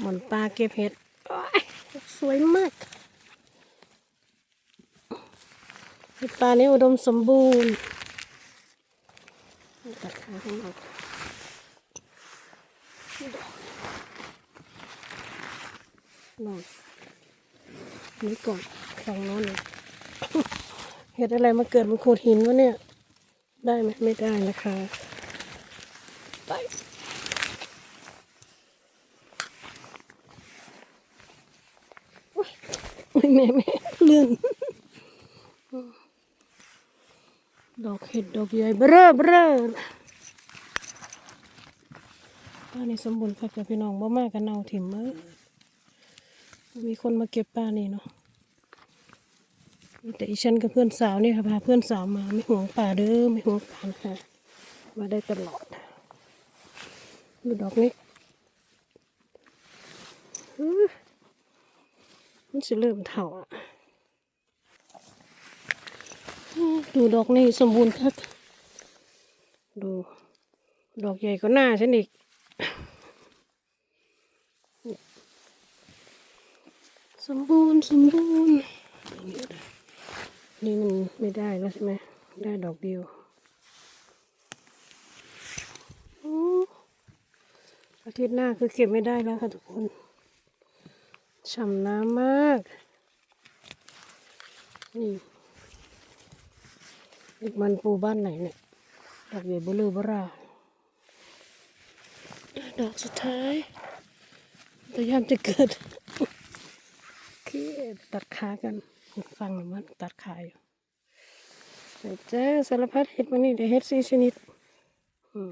หมอนปลาเก็บเห็ดสวยมากเห็ดปลานี้อุดมสมบูรณ์ตัดขาข้างนอกนอนนี่ก่อนฝั่งโน้นเลยเห็ดอะไรมาเกิดมันโขดหินวะเนี่ย ได้ไหมไม่ได้นะคะ ไป โอ๊ยโอ๊ยแม่แม่เลื่อนดอกเห็ดดอกใหญ่เบ้อเบ้อป้านี่สมบูรณ์ค่ะกับพี่น้องบ่มากกันเนาถิ่มเอ้ยมีคนมาเก็บป้านี่เนาะแต่อีฉันกับเพื่อนสาวนี่ค่ะพาเพื่อนสาวมาไม่ห่วงป่าเด้อไม่ห่วงป่านะคะมาได้ตลอดดูดอกนี้อื้อ มันจะเริ่มเถาอะอื้อดูดอกนี้สมบูรณ์คักดู ดอกใหญ่ก็หน้าฉันอีกสมบูรณ์สมบูรณ์อย่างนี้นะนี่มันไม่ได้แล้วใช่ไหมได้ดอกเดียวโอ้อาทิตย์หน้าคือเก็บไม่ได้แล้วค่ะทุกคน ฉ่ำน้ำมาก นี่เด็กมันปูบ้านไหนเนี่ย ดอกใหญ่เบลือบราดอกสุดท้ายพยายามจะเกิดโอตัดขากันฟังหน่อมันตัดขาอยู่ใส่จ้าสารพัดเห็ดมานี่เดี๋ยวเห็ดสี่ชนิด อืม